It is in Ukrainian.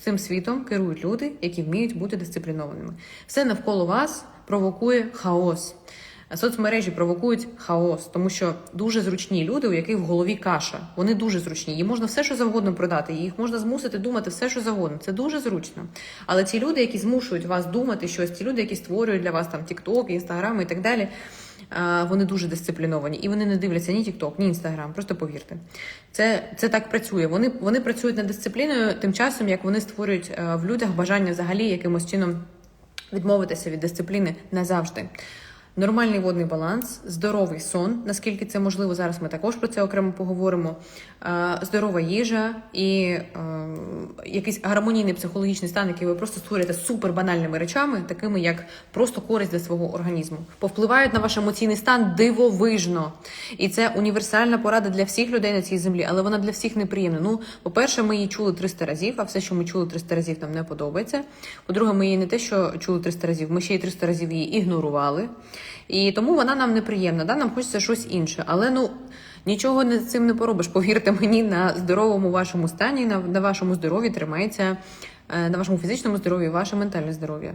Цим світом керують люди, які вміють бути дисциплінованими. Все навколо вас провокує хаос. Соцмережі провокують хаос, тому що дуже зручні люди, у яких в голові каша. Вони дуже зручні. Їм можна все, що завгодно продати. Їх можна змусити думати все, що завгодно. Це дуже зручно. Але ці люди, які змушують вас думати щось, ці люди, які створюють для вас там TikTok, Instagram і так далі. Вони дуже дисципліновані і вони не дивляться ні TikTok, ні Instagram. Просто повірте. Це, це так працює. Вони, вони працюють над дисципліною тим часом, як вони створюють е, в людях бажання взагалі якимось чином відмовитися від дисципліни назавжди. Нормальний водний баланс, здоровий сон, наскільки це можливо. Зараз ми також про це окремо поговоримо. Е, Здорова їжа і е, якийсь гармонійний психологічний стан, який ви просто створюєте супер банальними речами, такими як просто користь для свого організму, повпливають на ваш емоційний стан дивовижно. І це універсальна порада для всіх людей на цій землі, але вона для всіх неприємна. Ну, по-перше, ми її чули 300 разів, а все, що ми чули 300 разів, нам не подобається. По-друге, ми її не те, що чули 300 разів, ми ще й 300 разів її ігнорували. І тому вона нам неприємна. Да? Нам хочеться щось інше. Але ну. Нічого не цим не поробиш. Повірте мені, на здоровому вашому стані, на, на вашому здоров'ї тримається, е, на вашому фізичному здоров'ї, ваше ментальне здоров'я.